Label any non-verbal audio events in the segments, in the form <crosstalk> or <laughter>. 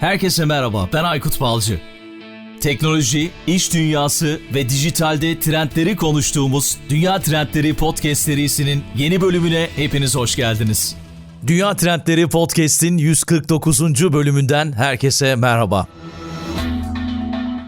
Herkese merhaba, ben Aykut Balcı. Teknoloji, iş dünyası ve dijitalde trendleri konuştuğumuz Dünya Trendleri Podcast serisinin yeni bölümüne hepiniz hoş geldiniz. Dünya Trendleri Podcast'in 149. bölümünden herkese merhaba.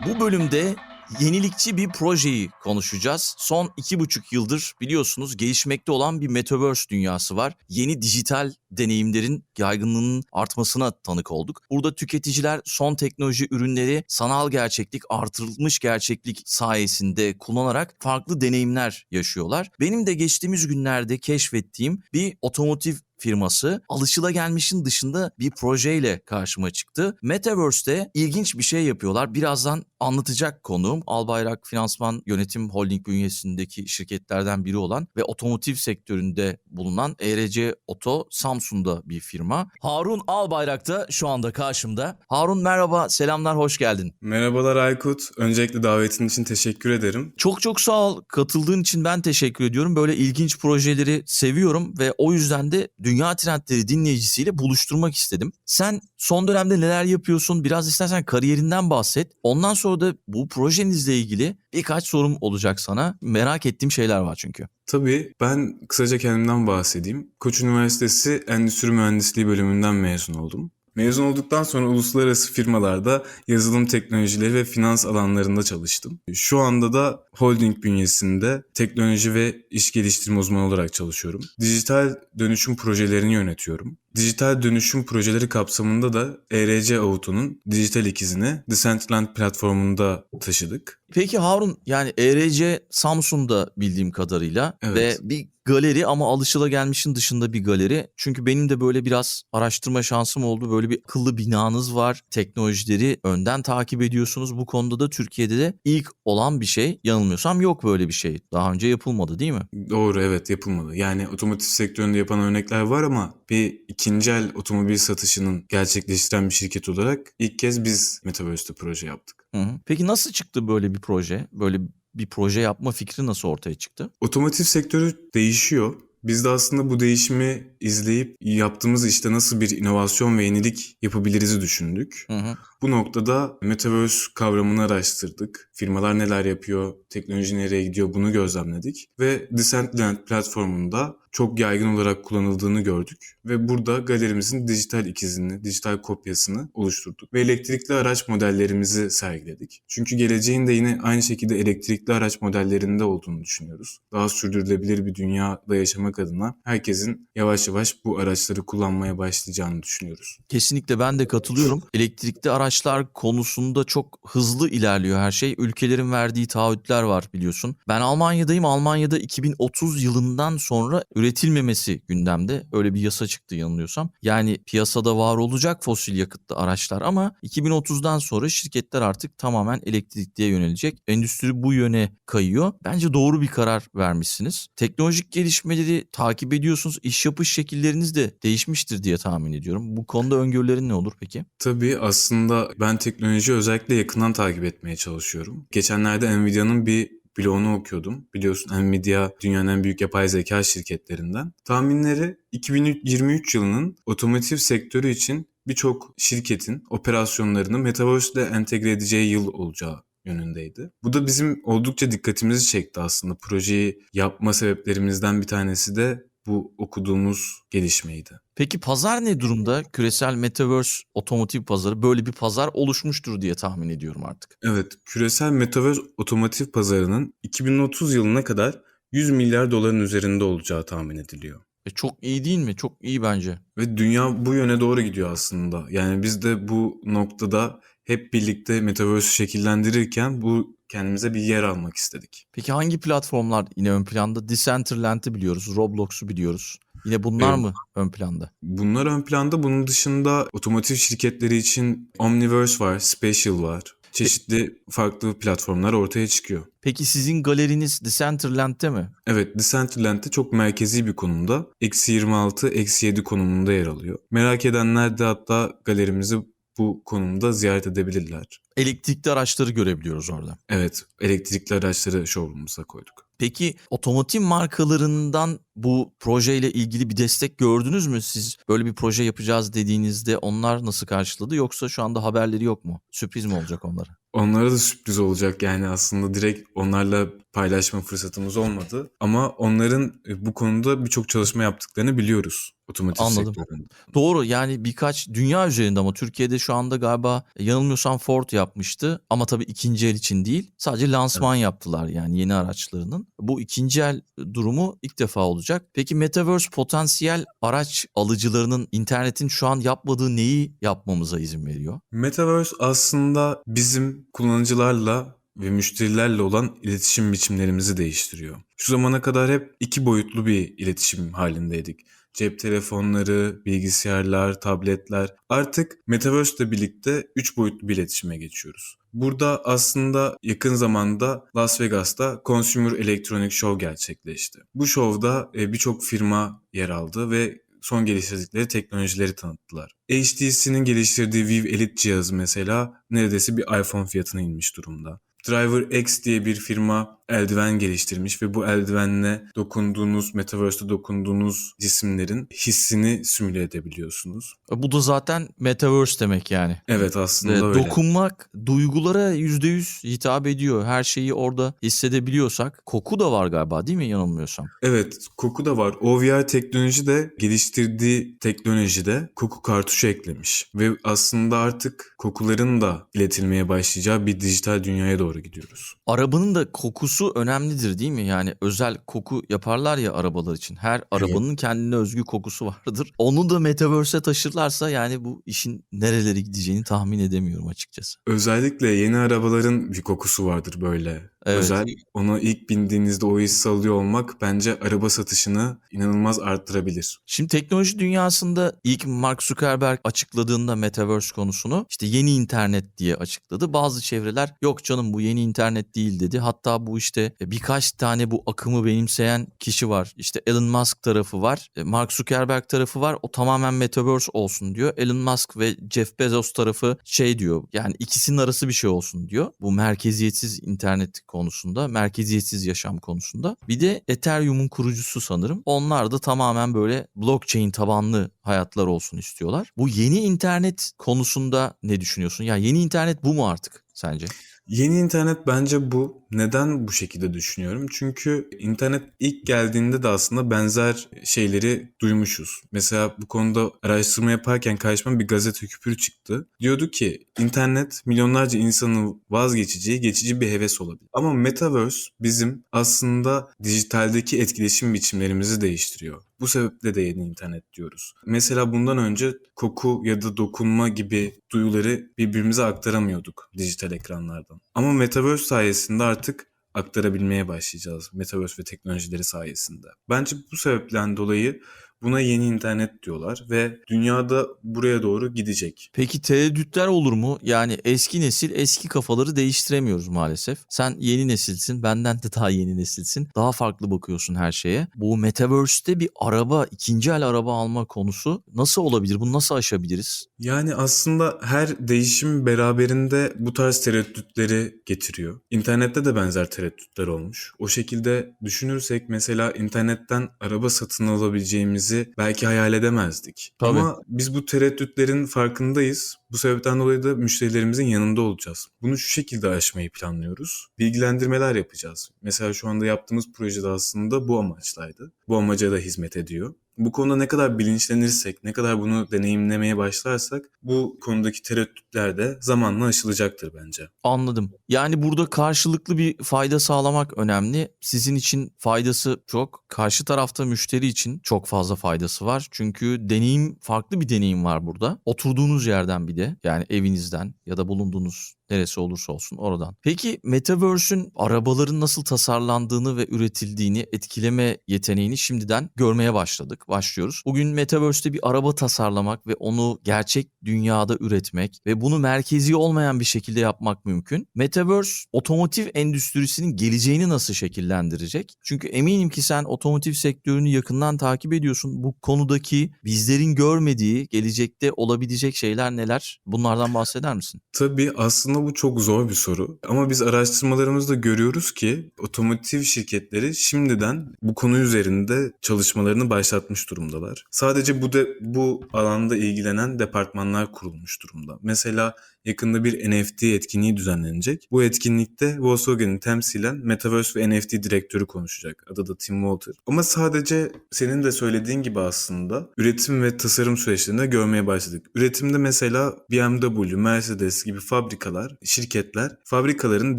Bu bölümde yenilikçi bir projeyi konuşacağız. Son iki buçuk yıldır biliyorsunuz gelişmekte olan bir metaverse dünyası var. Yeni dijital deneyimlerin yaygınlığının artmasına tanık olduk. Burada tüketiciler son teknoloji ürünleri sanal gerçeklik, artırılmış gerçeklik sayesinde kullanarak farklı deneyimler yaşıyorlar. Benim de geçtiğimiz günlerde keşfettiğim bir otomotiv firması alışılagelmişin dışında bir projeyle karşıma çıktı. Metaverse'te ilginç bir şey yapıyorlar. Birazdan anlatacak konuğum Albayrak Finansman Yönetim Holding bünyesindeki şirketlerden biri olan ve otomotiv sektöründe bulunan ERC Oto Samsun'da bir firma. Harun Albayrak da şu anda karşımda. Harun merhaba, selamlar, hoş geldin. Merhabalar Aykut. Öncelikle davetin için teşekkür ederim. Çok çok sağ ol. Katıldığın için ben teşekkür ediyorum. Böyle ilginç projeleri seviyorum ve o yüzden de Dünya Trendleri dinleyicisiyle buluşturmak istedim. Sen son dönemde neler yapıyorsun? Biraz istersen kariyerinden bahset. Ondan sonra da bu projenizle ilgili birkaç sorum olacak sana. Merak ettiğim şeyler var çünkü. Tabii ben kısaca kendimden bahsedeyim. Koç Üniversitesi Endüstri Mühendisliği bölümünden mezun oldum. Mezun olduktan sonra uluslararası firmalarda yazılım teknolojileri ve finans alanlarında çalıştım. Şu anda da holding bünyesinde teknoloji ve iş geliştirme uzmanı olarak çalışıyorum. Dijital dönüşüm projelerini yönetiyorum. Dijital dönüşüm projeleri kapsamında da ERC Auto'nun dijital ikizini Decentraland platformunda taşıdık. Peki Harun yani ERC Samsun'da bildiğim kadarıyla Evet. ve bir galeri ama alışılagelmişin dışında bir galeri. Çünkü benim de böyle biraz araştırma şansım oldu. Böyle bir akıllı binanız var. Teknolojileri önden takip ediyorsunuz. Bu konuda da Türkiye'de de ilk olan bir şey. Yanılmıyorsam yok böyle bir şey. Daha önce yapılmadı değil mi? Doğru evet yapılmalı. Yani otomotiv sektöründe yapan örnekler var ama bir ikinci el otomobil satışının gerçekleştiren bir şirket olarak ilk kez biz Metaverse'te proje yaptık. Hı hı. Peki nasıl çıktı böyle bir proje? Böyle bir proje yapma fikri nasıl ortaya çıktı? Otomotiv sektörü değişiyor. Biz de aslında bu değişimi izleyip yaptığımız işte nasıl bir inovasyon ve yenilik yapabiliriz'i düşündük. Hı hı. Bu noktada Metaverse kavramını araştırdık. Firmalar neler yapıyor, teknoloji nereye gidiyor bunu gözlemledik. Ve Decentraland platformunda çok yaygın olarak kullanıldığını gördük. Ve burada galerimizin dijital ikizini, dijital kopyasını oluşturduk. Ve elektrikli araç modellerimizi sergiledik. Çünkü geleceğin de yine aynı şekilde elektrikli araç modellerinde olduğunu düşünüyoruz. Daha sürdürülebilir bir dünyada yaşamak adına herkesin yavaş yavaş bu araçları kullanmaya başlayacağını düşünüyoruz. Kesinlikle ben de katılıyorum. Elektrikli araçlar konusunda çok hızlı ilerliyor her şey. Ülkelerin verdiği taahhütler var biliyorsun. Ben Almanya'dayım. Almanya'da 2030 yılından sonra üretilmemesi gündemde. Öyle bir yasa çıktı yanılıyorsam. Yani piyasada var olacak fosil yakıtlı araçlar ama 2030'dan sonra şirketler artık tamamen elektrikliye yönelecek. Endüstri bu yöne kayıyor. Bence doğru bir karar vermişsiniz. Teknolojik gelişmeleri takip ediyorsunuz. İş yapış şekilleriniz de değişmiştir diye tahmin ediyorum. Bu konuda öngörülerin ne olur peki? Tabii aslında ben teknolojiyi özellikle yakından takip etmeye çalışıyorum. Geçenlerde Nvidia'nın bir bloğunu okuyordum. Biliyorsun Nvidia dünyanın en büyük yapay zeka şirketlerinden. Tahminleri 2023 yılının otomotiv sektörü için birçok şirketin operasyonlarını Metaverse ile entegre edeceği yıl olacağı yönündeydi. Bu da bizim oldukça dikkatimizi çekti aslında. Projeyi yapma sebeplerimizden bir tanesi de bu okuduğumuz gelişmeydi. Peki pazar ne durumda? Küresel Metaverse otomotiv pazarı böyle bir pazar oluşmuştur diye tahmin ediyorum artık. Evet, küresel metaverse otomotiv pazarının 2030 yılına kadar 100 milyar doların üzerinde olacağı tahmin ediliyor. E çok iyi değil mi? Çok iyi bence. Ve dünya bu yöne doğru gidiyor aslında. Yani biz de bu noktada hep birlikte metaverse'ü şekillendirirken bu kendimize bir yer almak istedik. Peki hangi platformlar yine ön planda? Decentraland'ı biliyoruz, Roblox'u biliyoruz. Yine bunlar Evet. mı ön planda? Bunlar ön planda. Bunun dışında otomotiv şirketleri için Omniverse var, Spatial var. Çeşitli farklı platformlar ortaya çıkıyor. Peki sizin galeriniz Decentraland'te mi? Evet, Decentraland'de çok merkezi bir konumda. Eksi 26, eksi 7 konumunda yer alıyor. Merak edenler de hatta galerimizi bu konumda ziyaret edebilirler. Elektrikli araçları görebiliyoruz orada. Evet, elektrikli araçları showroom'umuza koyduk. Peki otomotiv markalarından bu projeyle ilgili bir destek gördünüz mü? Siz böyle bir proje yapacağız dediğinizde onlar nasıl karşıladı yoksa şu anda haberleri yok mu? Sürpriz mi olacak onlara? Onlara da sürpriz olacak yani aslında direkt onlarla paylaşma fırsatımız olmadı. Ama onların e, bu konuda birçok çalışma yaptıklarını biliyoruz otomotiv Anladım. sektöründe. Doğru yani birkaç dünya üzerinde ama Türkiye'de şu anda galiba yanılmıyorsam Ford yapmıştı ama tabii ikinci el için değil sadece lansman yaptılar yani yeni araçlarının. Bu ikinci el durumu ilk defa olacak. Peki Metaverse potansiyel araç alıcılarının internetin şu an yapmadığı neyi yapmamıza izin veriyor? Metaverse aslında bizim kullanıcılarla ve müşterilerle olan iletişim biçimlerimizi değiştiriyor. Şu zamana kadar hep iki boyutlu bir iletişim halindeydik. Cep telefonları, bilgisayarlar, tabletler. Artık Metaverse ile birlikte üç boyutlu bir iletişime geçiyoruz. Burada aslında yakın zamanda Las Vegas'ta Consumer Electronic Show gerçekleşti. Bu şovda e, birçok firma yer aldı ve son geliştirdikleri teknolojileri tanıttılar. HTC'nin geliştirdiği Vive Elite cihazı mesela neredeyse bir iPhone fiyatına inmiş durumda. Driver X diye bir firma eldiven geliştirmiş ve bu eldivenle dokunduğunuz, Metaverse'de dokunduğunuz cisimlerin hissini simüle edebiliyorsunuz. E, Bu da zaten Metaverse demek yani. Evet aslında E, öyle. Dokunmak duygulara %100 hitap ediyor. Her şeyi orada hissedebiliyorsak. Koku da var galiba değil mi yanılmıyorsam? Evet, koku da var. OVR teknoloji de geliştirdiği teknolojide koku kartuşu eklemiş. Ve aslında artık kokuların da iletilmeye başlayacağı bir dijital dünyaya doğru gidiyoruz. Arabanın da kokusu önemlidir değil mi? Yani özel koku yaparlar ya arabalar için. Her arabanın kendine özgü kokusu vardır. Onu da Metaverse'e taşırlarsa yani bu işin nerelere gideceğini tahmin edemiyorum açıkçası. Özellikle yeni arabaların bir kokusu vardır böyle. Evet. Özel. Onu ilk bindiğinizde o hissi alıyor olmak bence araba satışını inanılmaz arttırabilir. Şimdi teknoloji dünyasında ilk Mark Zuckerberg açıkladığında Metaverse konusunu işte yeni internet diye açıkladı. Bazı çevreler yok canım bu yeni internet değil dedi. Hatta bu işte birkaç tane bu akımı benimseyen kişi var. İşte Elon Musk tarafı var. e, Mark Zuckerberg tarafı var. O tamamen Metaverse olsun diyor. Elon Musk ve Jeff Bezos tarafı şey diyor. Yani ikisinin arası bir şey olsun diyor. Bu merkeziyetsiz internet konusunda, merkeziyetsiz yaşam konusunda. Bir de Ethereum'un kurucusu sanırım. Onlar da tamamen böyle blockchain tabanlı hayatlar olsun istiyorlar. Bu yeni internet konusunda ne düşünüyorsun? Ya yeni internet bu mu artık sence? Yeni internet bence bu. Neden bu şekilde düşünüyorum? Çünkü internet ilk geldiğinde de aslında benzer şeyleri duymuşuz. Mesela bu konuda araştırma yaparken karşıma bir gazete küpürü çıktı. Diyordu ki internet milyonlarca insanın vazgeçeceği geçici bir heves olabilir. Ama Metaverse bizim aslında dijitaldeki etkileşim biçimlerimizi değiştiriyor. Bu sebeple de yeni internet diyoruz. Mesela bundan önce koku ya da dokunma gibi duyuları birbirimize aktaramıyorduk dijital ekranlardan. Ama Metaverse sayesinde artık aktarabilmeye başlayacağız. Metaverse ve teknolojileri sayesinde. Bence bu sebepten dolayı buna yeni internet diyorlar ve dünyada buraya doğru gidecek. Peki tereddütler olur mu? Yani eski nesil eski kafaları değiştiremiyoruz maalesef. Sen yeni nesilsin, benden de daha yeni nesilsin. Daha farklı bakıyorsun her şeye. Bu Metaverse'te bir araba, ikinci el araba alma konusu nasıl olabilir? Bunu nasıl aşabiliriz? Yani aslında her değişim beraberinde bu tarz tereddütleri getiriyor. İnternette de benzer tereddütler olmuş. O şekilde düşünürsek mesela internetten araba satın alabileceğimizi belki hayal edemezdik. Tabii. Ama biz bu tereddütlerin farkındayız. Bu sebepten dolayı da müşterilerimizin yanında olacağız. Bunu şu şekilde aşmayı planlıyoruz. Bilgilendirmeler yapacağız. Mesela şu anda yaptığımız projede aslında bu amaçlaydı. Bu amaca da hizmet ediyor. Bu konuda ne kadar bilinçlenirsek, ne kadar bunu deneyimlemeye başlarsak bu konudaki tereddütler de zamanla aşılacaktır bence. Anladım. Yani burada karşılıklı bir fayda sağlamak önemli. Sizin için faydası çok. Karşı tarafta müşteri için çok fazla faydası var. Çünkü deneyim farklı bir deneyim var burada. Oturduğunuz yerden bir de yani evinizden ya da bulunduğunuz neresi olursa olsun oradan. Peki Metaverse'ün arabaların nasıl tasarlandığını ve üretildiğini etkileme yeteneğini şimdiden görmeye başladık. Başlıyoruz. Bugün Metaverse'te bir araba tasarlamak ve onu gerçek dünyada üretmek ve bunu merkezi olmayan bir şekilde yapmak mümkün. Metaverse otomotiv endüstrisinin geleceğini nasıl şekillendirecek? Çünkü eminim ki sen otomotiv sektörünü yakından takip ediyorsun. Bu konudaki bizlerin görmediği gelecekte olabilecek şeyler neler? Bunlardan bahseder misin? Tabii aslında bu çok zor bir soru. Ama biz araştırmalarımızda görüyoruz ki otomotiv şirketleri şimdiden bu konu üzerinde çalışmalarını başlatmış durumdalar. Sadece bu de bu alanda ilgilenen departmanlar kurulmuş durumda. Mesela yakında bir NFT etkinliği düzenlenecek. Bu etkinlikte Volkswagen'in temsilen Metaverse ve NFT direktörü konuşacak. Adı da Tim Walter. Ama sadece senin de söylediğin gibi aslında üretim ve tasarım süreçlerinde görmeye başladık. Üretimde mesela BMW, Mercedes gibi fabrikalar, şirketler fabrikaların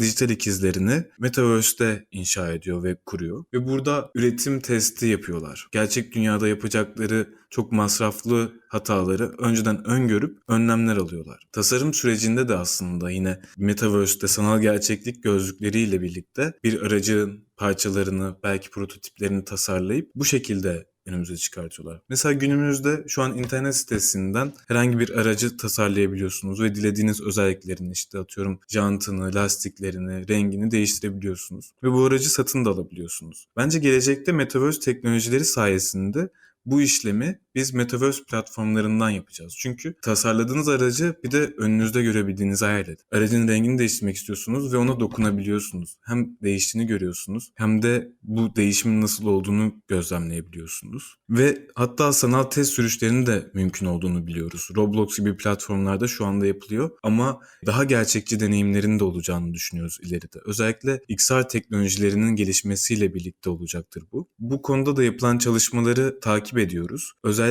dijital ikizlerini Metaverse'de inşa ediyor ve kuruyor. Ve burada üretim testi yapıyorlar. Gerçek dünyada yapacakları çok masraflı hataları önceden öngörüp önlemler alıyorlar. Tasarım sürecinde de aslında yine Metaverse'de sanal gerçeklik gözlükleriyle birlikte bir aracın parçalarını, belki prototiplerini tasarlayıp bu şekilde önümüze çıkartıyorlar. Mesela günümüzde şu an internet sitesinden herhangi bir aracı tasarlayabiliyorsunuz ve dilediğiniz özelliklerini işte atıyorum jantını, lastiklerini, rengini değiştirebiliyorsunuz. Ve bu aracı satın da alabiliyorsunuz. Bence gelecekte Metaverse teknolojileri sayesinde bu işlemi biz Metaverse platformlarından yapacağız. Çünkü tasarladığınız aracı bir de önünüzde görebildiğinizi hayal edin. Aracın rengini değiştirmek istiyorsunuz ve ona dokunabiliyorsunuz. Hem değiştiğini görüyorsunuz hem de bu değişimin nasıl olduğunu gözlemleyebiliyorsunuz. Ve hatta sanal test sürüşlerinin de mümkün olduğunu biliyoruz. Roblox gibi platformlarda şu anda yapılıyor ama daha gerçekçi deneyimlerin de olacağını düşünüyoruz ileride. Özellikle XR teknolojilerinin gelişmesiyle birlikte olacaktır bu. Bu konuda da yapılan çalışmaları takip ediyoruz. Özellikle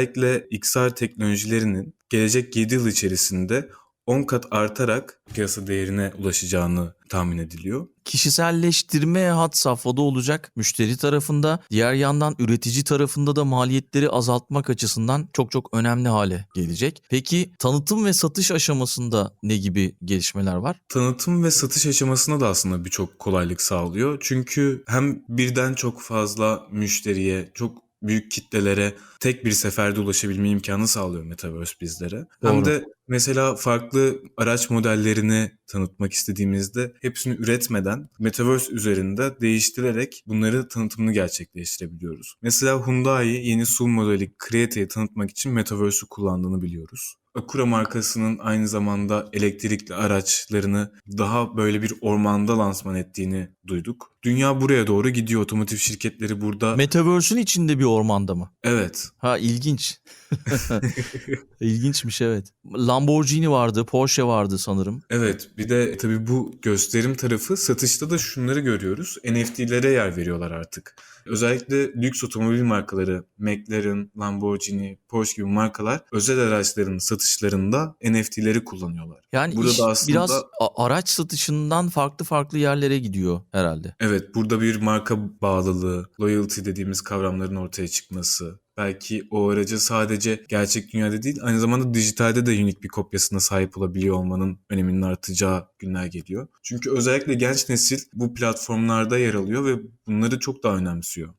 XR teknolojilerinin gelecek 7 yıl içerisinde 10 kat artarak piyasa değerine ulaşacağını tahmin ediliyor. Kişiselleştirme had safhada olacak müşteri tarafında. Diğer yandan üretici tarafında da maliyetleri azaltmak açısından çok çok önemli hale gelecek. Peki tanıtım ve satış aşamasında ne gibi gelişmeler var? Tanıtım ve satış aşamasına da aslında birçok kolaylık sağlıyor. Çünkü hem birden çok fazla müşteriye, çok büyük kitlelere tek bir seferde ulaşabilme imkanı sağlıyor Metaverse bizlere. Hem Doğru. de mesela farklı araç modellerini tanıtmak istediğimizde hepsini üretmeden Metaverse üzerinde değiştirerek bunları tanıtımını gerçekleştirebiliyoruz. Mesela Hyundai yeni SUV modeli Create'yi tanıtmak için Metaverse'ü kullandığını biliyoruz. Acura markasının aynı zamanda elektrikli araçlarını daha böyle bir ormanda lansman ettiğini duyduk. Dünya buraya doğru gidiyor. Otomotiv şirketleri burada. Metaverse'ün içinde bir ormanda mı? evet. Ha ilginç. <laughs> <laughs> İlginçmiş evet. Lamborghini vardı, Porsche vardı sanırım. Evet bir de tabii bu gösterim tarafı satışta da şunları görüyoruz. NFT'lere yer veriyorlar artık. Özellikle lüks otomobil markaları McLaren, Lamborghini, Porsche gibi markalar özel araçların satışlarında NFT'leri kullanıyorlar. Yani Burada iş da aslında- biraz araç satışından farklı farklı yerlere gidiyor herhalde. Evet burada bir marka bağlılığı, loyalty dediğimiz kavramların ortaya çıkması, belki o aracı sadece gerçek dünyada değil aynı zamanda dijitalde de unik bir kopyasına sahip olabiliyor olmanın öneminin artacağı günler geliyor. Çünkü özellikle genç nesil bu platformlarda yer alıyor ve bunları çok daha önemsiyor.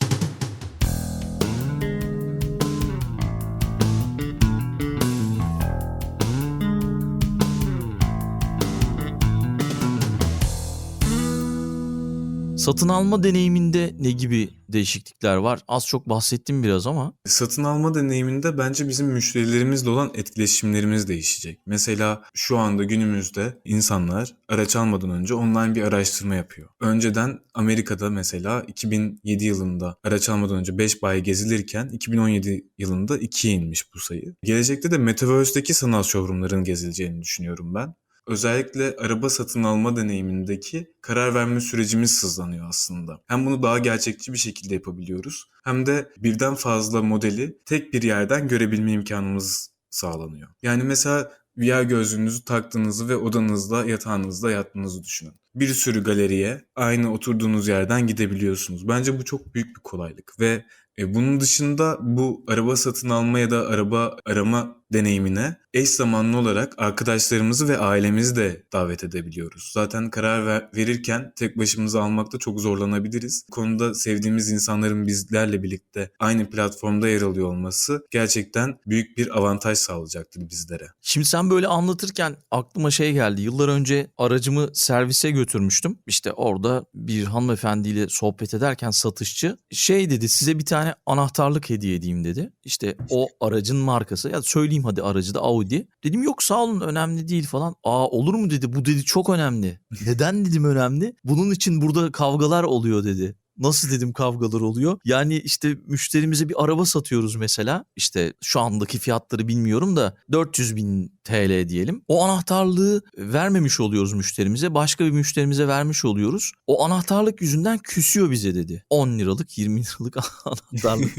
Satın alma deneyiminde ne gibi değişiklikler var? Az çok bahsettim biraz ama. Satın alma deneyiminde bence bizim müşterilerimizle olan etkileşimlerimiz değişecek. Mesela şu anda günümüzde insanlar araç almadan önce online bir araştırma yapıyor. Önceden Amerika'da mesela 2007 yılında araç almadan önce 5 bayi gezilirken 2017 yılında 2'ye inmiş bu sayı. Gelecekte de Metaverse'deki sanal showroomların gezileceğini düşünüyorum ben. Özellikle araba satın alma deneyimindeki karar verme sürecimiz hızlanıyor aslında. Hem bunu daha gerçekçi bir şekilde yapabiliyoruz hem de birden fazla modeli tek bir yerden görebilme imkanımız sağlanıyor. Yani mesela VR gözlüğünüzü taktığınızı ve odanızda yatağınızda yattığınızı düşünün. Bir sürü galeriye aynı oturduğunuz yerden gidebiliyorsunuz. Bence bu çok büyük bir kolaylık ve e, bunun dışında bu araba satın alma ya da araba arama deneyimine eş zamanlı olarak arkadaşlarımızı ve ailemizi de davet edebiliyoruz. Zaten karar ver- verirken tek başımıza almakta çok zorlanabiliriz. Konuda sevdiğimiz insanların bizlerle birlikte aynı platformda yer alıyor olması gerçekten büyük bir avantaj sağlayacaktır bizlere. Şimdi sen böyle anlatırken aklıma şey geldi. Yıllar önce aracımı servise götürmüştüm. İşte orada bir hanımefendiyle sohbet ederken satışçı şey dedi size bir tane anahtarlık hediye edeyim dedi. İşte o aracın markası ya söyleyeyim alayım hadi aracı da Audi. Dedim yok sağ olun önemli değil falan. Aa olur mu dedi bu dedi çok önemli. Neden dedim önemli? Bunun için burada kavgalar oluyor dedi. Nasıl dedim kavgalar oluyor? Yani işte müşterimize bir araba satıyoruz mesela. İşte şu andaki fiyatları bilmiyorum da 400 bin TL diyelim. O anahtarlığı vermemiş oluyoruz müşterimize. Başka bir müşterimize vermiş oluyoruz. O anahtarlık yüzünden küsüyor bize dedi. 10 liralık 20 liralık <laughs> anahtarlık.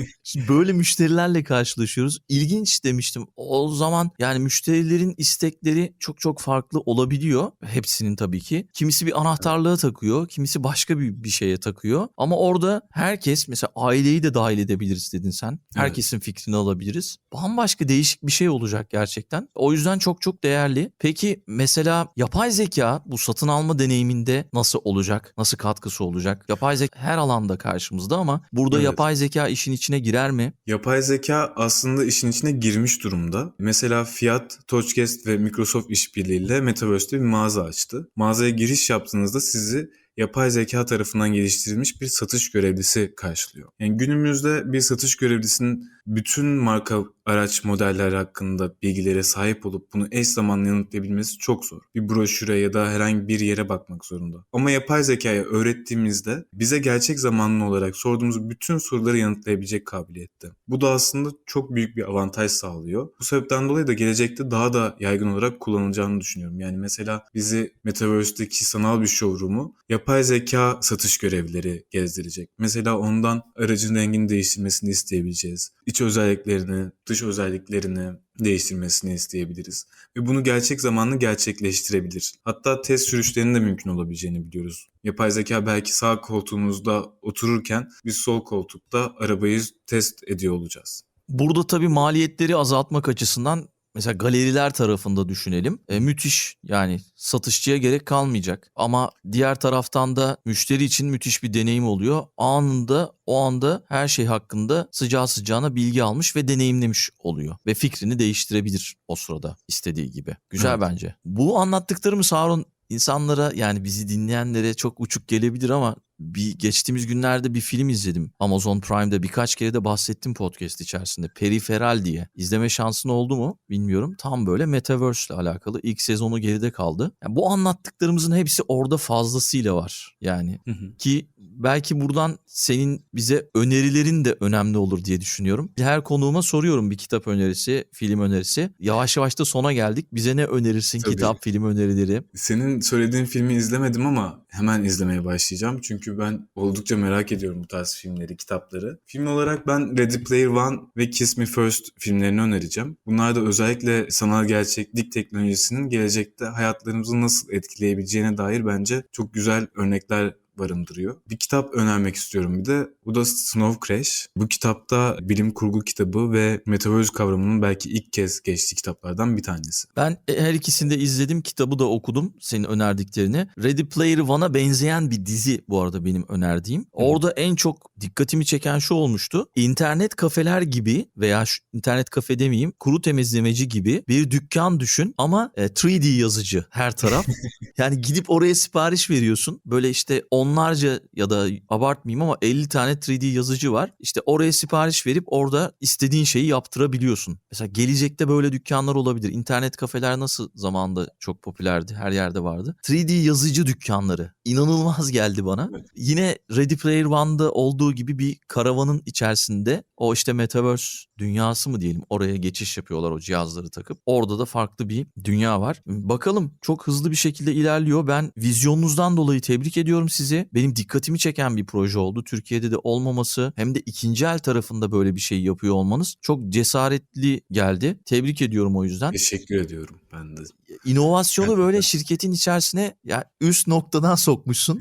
Böyle müşterilerle karşılaşıyoruz. İlginç demiştim. O zaman yani müşterilerin istekleri çok çok farklı olabiliyor. Hepsinin tabii ki. Kimisi bir anahtarlığa takıyor. Kimisi başka bir, bir şeye takıyor. Ama orada herkes mesela aileyi de dahil edebiliriz dedin sen. Herkesin fikrini alabiliriz. Bambaşka değişik bir şey olacak gerçekten. O yüzden çok çok değerli. Peki mesela yapay zeka bu satın alma deneyiminde nasıl olacak? Nasıl katkısı olacak? Yapay zeka her alanda karşımızda ama burada Evet. yapay zeka işin içine girer mi? Yapay zeka aslında işin içine girmiş durumda. Mesela Fiat, Touchguest ve Microsoft işbirliğiyle Metaverse'te bir mağaza açtı. Mağazaya giriş yaptığınızda sizi yapay zeka tarafından geliştirilmiş bir satış görevlisi karşılıyor. Yani günümüzde bir satış görevlisinin bütün marka araç modelleri hakkında bilgilere sahip olup bunu eş zamanlı yanıtlayabilmesi çok zor. Bir broşüre ya da herhangi bir yere bakmak zorunda. Ama yapay zekaya öğrettiğimizde bize gerçek zamanlı olarak sorduğumuz bütün soruları yanıtlayabilecek kabiliyette. Bu da aslında çok büyük bir avantaj sağlıyor. Bu sebepten dolayı da gelecekte daha da yaygın olarak kullanılacağını düşünüyorum. Yani mesela bizi Metaverse'deki sanal bir showroom'u yapay zeka satış görevlileri gezdirecek. Mesela ondan aracın rengini değiştirmesini isteyebileceğiz. İç özelliklerini, dış özelliklerini değiştirmesini isteyebiliriz. Ve bunu gerçek zamanlı gerçekleştirebilir. Hatta test sürüşlerinin de mümkün olabileceğini biliyoruz. Yapay zeka belki sağ koltuğumuzda otururken biz sol koltukta arabayı test ediyor olacağız. Burada tabii maliyetleri azaltmak açısından mesela galeriler tarafında düşünelim. E, müthiş yani satışçıya gerek kalmayacak. Ama diğer taraftan da müşteri için müthiş bir deneyim oluyor. Anında o anda her şey hakkında sıcağı sıcağına bilgi almış ve deneyimlemiş oluyor. Ve fikrini değiştirebilir o sırada istediği gibi. Güzel Evet. bence. Bu anlattıklarımız Harun insanlara yani bizi dinleyenlere çok uçuk gelebilir ama bir geçtiğimiz günlerde bir film izledim. Amazon Prime'da birkaç kere de bahsettim podcast içerisinde. Periferal diye. İzleme şansın oldu mu bilmiyorum. Tam böyle Metaverse ile alakalı. İlk sezonu geride kaldı. Yani bu anlattıklarımızın hepsi orada fazlasıyla var. Yani ki belki buradan senin bize önerilerin de önemli olur diye düşünüyorum. Her konuğuma soruyorum bir kitap önerisi, film önerisi. Yavaş yavaş da sona geldik. Bize ne önerirsin Tabii. kitap, film önerileri? Senin söylediğin filmi izlemedim ama hemen izlemeye başlayacağım. Çünkü ben oldukça merak ediyorum bu tarz filmleri, kitapları. Film olarak ben Ready Player One ve Kiss Me First filmlerini önereceğim. Bunlar da özellikle sanal gerçeklik teknolojisinin gelecekte hayatlarımızı nasıl etkileyebileceğine dair bence çok güzel örnekler barındırıyor. Bir kitap önermek istiyorum bir de. Bu da Snow Crash. Bu kitapta bilim kurgu kitabı ve metaverse kavramının belki ilk kez geçtiği kitaplardan bir tanesi. Ben e, her ikisini de izledim. Kitabı da okudum senin önerdiklerini. Ready Player One'a benzeyen bir dizi bu arada benim önerdiğim. Orada en çok dikkatimi çeken şu olmuştu. İnternet kafeler gibi veya şu, internet kafe demeyeyim kuru temizlemeci gibi bir dükkan düşün ama e, 3D yazıcı her taraf. <laughs> yani gidip oraya sipariş veriyorsun. Böyle işte onlarca ya da abartmayayım ama 50 tane 3D yazıcı var. İşte oraya sipariş verip orada istediğin şeyi yaptırabiliyorsun. Mesela gelecekte böyle dükkanlar olabilir. İnternet kafeler nasıl zamanda çok popülerdi, her yerde vardı. 3D yazıcı dükkanları. İnanılmaz geldi bana. Evet. Yine Ready Player One'da olduğu gibi bir karavanın içerisinde o işte Metaverse dünyası mı diyelim oraya geçiş yapıyorlar o cihazları takıp. Orada da farklı bir dünya var. Bakalım çok hızlı bir şekilde ilerliyor. Ben vizyonunuzdan dolayı tebrik ediyorum sizi. Benim dikkatimi çeken bir proje oldu. Türkiye'de de olmaması hem de ikinci el tarafında böyle bir şey yapıyor olmanız çok cesaretli geldi. Tebrik ediyorum o yüzden. Teşekkür ediyorum ben de. İnovasyonu Gerçekten. böyle şirketin içerisine ya üst noktadan sokmuşsun.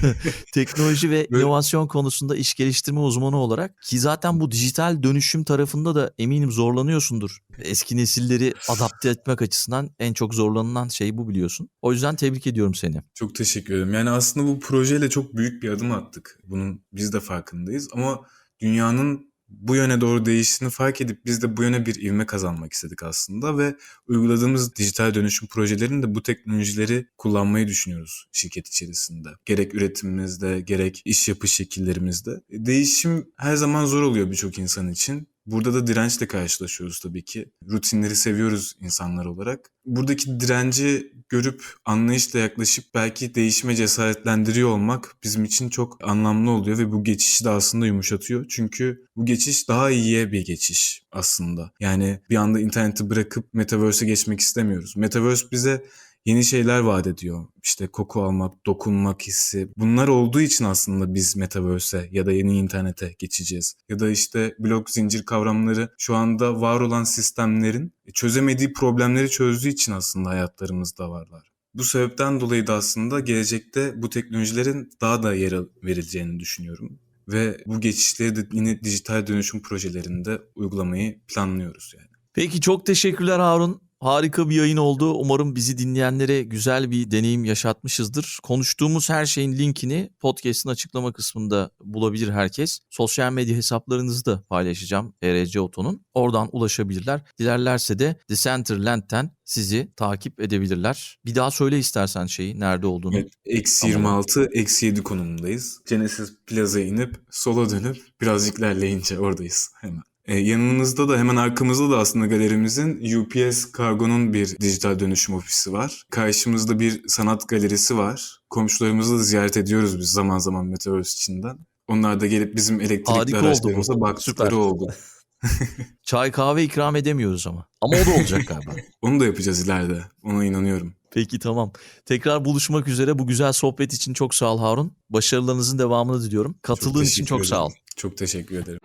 <laughs> Teknoloji ve Böyle- inovasyon konusunda iş geliştirme uzmanı olarak ki zaten bu dijital dönüşüm tarafında da eminim zorlanıyorsundur. Eski nesilleri adapte etmek açısından en çok zorlanılan şey bu biliyorsun. O yüzden tebrik ediyorum seni. Çok teşekkür ederim. Yani aslında bu projeyle çok büyük bir adım attık. Bunun biz de farkındayız ama dünyanın bu yöne doğru değiştiğini fark edip biz de bu yöne bir ivme kazanmak istedik aslında ve uyguladığımız dijital dönüşüm projelerinde bu teknolojileri kullanmayı düşünüyoruz şirket içerisinde. Gerek üretimimizde, gerek iş yapış şekillerimizde. Değişim her zaman zor oluyor birçok insan için. Burada da dirençle karşılaşıyoruz tabii ki. Rutinleri seviyoruz insanlar olarak. Buradaki direnci görüp anlayışla yaklaşıp belki değişime cesaretlendiriyor olmak bizim için çok anlamlı oluyor ve bu geçişi de aslında yumuşatıyor. Çünkü bu geçiş daha iyiye bir geçiş aslında. Yani bir anda interneti bırakıp metaverse'e geçmek istemiyoruz. Metaverse bize yeni şeyler vaat ediyor. İşte koku almak, dokunmak hissi. Bunlar olduğu için aslında biz metaverse'e ya da yeni internete geçeceğiz. Ya da işte blok zincir kavramları şu anda var olan sistemlerin çözemediği problemleri çözdüğü için aslında hayatlarımızda varlar. Bu sebepten dolayı da aslında gelecekte bu teknolojilerin daha da yer verileceğini düşünüyorum. Ve bu geçişleri de yine dijital dönüşüm projelerinde uygulamayı planlıyoruz yani. Peki çok teşekkürler Harun. Harika bir yayın oldu. Umarım bizi dinleyenlere güzel bir deneyim yaşatmışızdır. Konuştuğumuz her şeyin linkini podcast'ın açıklama kısmında bulabilir herkes. Sosyal medya hesaplarınızı da paylaşacağım ERC Oto'nun. Oradan ulaşabilirler. Dilerlerse de Decentraland'ten sizi takip edebilirler. Bir daha söyle istersen şeyi nerede olduğunu. Evet, eksi Tamam. 26, eksi 7 konumundayız. Genesis Plaza'ya inip sola dönüp birazcık ilerleyince oradayız hemen. Ee, yanımızda da hemen arkamızda da aslında galerimizin UPS Kargo'nun bir dijital dönüşüm ofisi var. Karşımızda bir sanat galerisi var. Komşularımızı da ziyaret ediyoruz biz zaman zaman Metaverse içinden. Onlar da gelip bizim elektrikli Harika oldu bu. araçlarımıza baktıkları Süper. oldu. <laughs> Çay kahve ikram edemiyoruz ama. Ama o da olacak galiba. <laughs> Onu da yapacağız ileride. Ona inanıyorum. Peki tamam. Tekrar buluşmak üzere. Bu güzel sohbet için çok sağ ol Harun. Başarılarınızın devamını diliyorum. Katıldığın için çok sağ ol. Çok teşekkür ederim.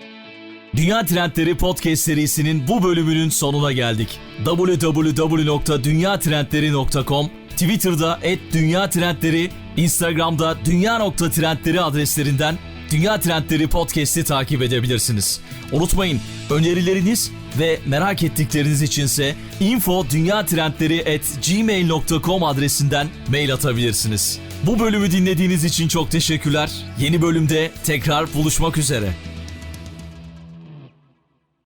Dünya Trendleri Podcast serisinin bu bölümünün sonuna geldik. www.dünyatrendleri.com Twitter'da @dünyatrendleri, Instagram'da dünya.trendleri adreslerinden Dünya Trendleri Podcast'i takip edebilirsiniz. Unutmayın önerileriniz ve merak ettikleriniz içinse info.dünyatrendleri@gmail.com adresinden mail atabilirsiniz. Bu bölümü dinlediğiniz için çok teşekkürler. Yeni bölümde tekrar buluşmak üzere.